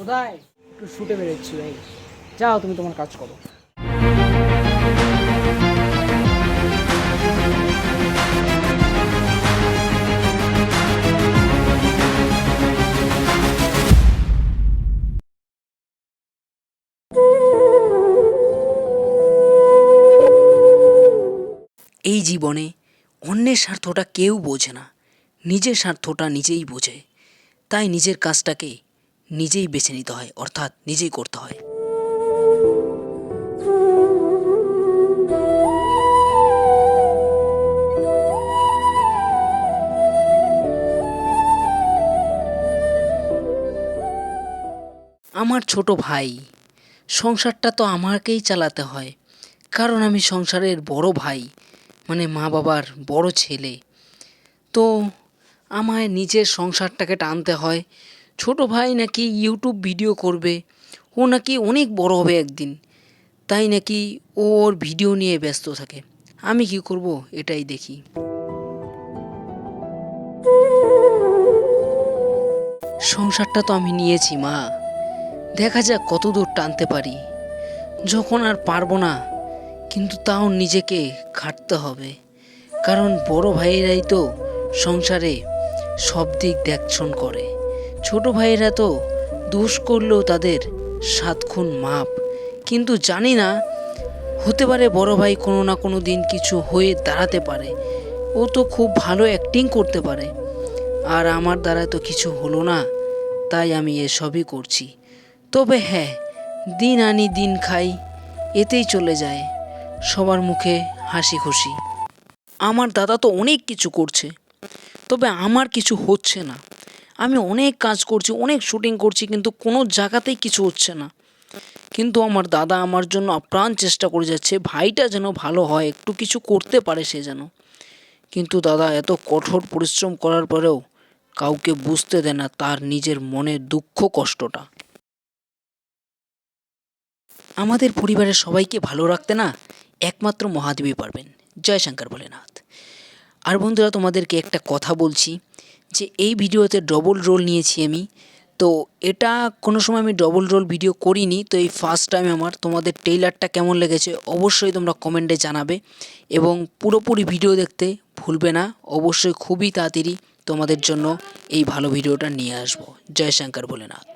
কোথায়? একটু শুটে বেরোচ্ছি, ভাই। যাও, তুমি তোমার কাজ করো। এই জীবনে অন্যের স্বার্থটা কেউ বোঝে না। নিজের স্বার্থটা নিজেই বোঝে। তাই নিজের কাজটাকে নিজেই বেছে নিতে হয়, অর্থাৎ নিজেই করতে হয়। আমার ছোট ভাই, সংসারটা তো আমাকেই চালাতে হয়। কারণ আমি সংসারের বড় ভাই মানে মা বাবার বড় ছেলে। তো আমায় নিজের সংসারটাকে টানতে হয় ছোট ভাই নাকি ইউটিউব ভিডিও করবে, ও নাকি অনেক বড় হবে একদিন, তাই নাকি ও ওর ভিডিও নিয়ে ব্যস্ত থাকে। আমি কি করব এটাই দেখি। সংসারটা তো আমি নিয়েছি, মা। দেখা যাক কত দূর টানতে পারি। যখন আর পারব না, কিন্তু তাও নিজেকে খাটতে হবে। কারণ বড় ভাইয়েরাই তো সংসারে সব দিক দেখছন করে। ছোট ভাইয়েরা তো দোষ করলেও তাদের সাত খুন মাপ। কিন্তু জানি না, হতে পারে বড় ভাই কোনো না কোনো দিন কিছু হয়ে দাঁড়াতে পারে। ও তো খুব ভালো অ্যাক্টিং করতে পারে। আর আমার দ্বারা তো কিছু হলো না, তাই আমি এসবই করছি। তবে হ্যাঁ দিন আনি দিন খাই, এতেই চলে যায়। সবার মুখে হাসি খুশি। আমার দাদা তো অনেক কিছু করছে, তবে আমার কিছু হচ্ছে না। আমি অনেক কাজ করছি, অনেক শুটিং করছি, কিন্তু কোনো জায়গাতেই কিছু হচ্ছে না। কিন্তু আমার দাদা আমার জন্য আপ্রাণ চেষ্টা করে যাচ্ছে, ভাইটা যেন ভালো হয়, একটু কিছু করতে পারে সে যেন। কিন্তু দাদা এত কঠোর পরিশ্রম করার পরেও কাউকে বুঝতে দেয় না তার নিজের মনের দুঃখ কষ্টটা। আমাদের পরিবারের সবাইকে ভালো রাখতে না একমাত্র মহাদেবী পারবেন। জয় শঙ্কর ভোলেনাথ। আর বন্ধুরা, তোমাদেরকে একটা কথা বলছি, যে এই ভিডিওতে ডবল রোল নিয়েছি আমি। তো এটা কোনো সময় আমি ডবল রোল ভিডিও করিনি, তো এই ফার্স্ট টাইম আমার। তোমাদের টেইলারটা কেমন লেগেছে অবশ্যই তোমরা কমেন্টে জানাবে এবং পুরোপুরি ভিডিও দেখতে ভুলবে না। অবশ্যই খুবই তাড়াতাড়ি তোমাদের জন্য এই ভালো ভিডিওটা নিয়ে আসব। জয় শঙ্কর ভোলেনাথ।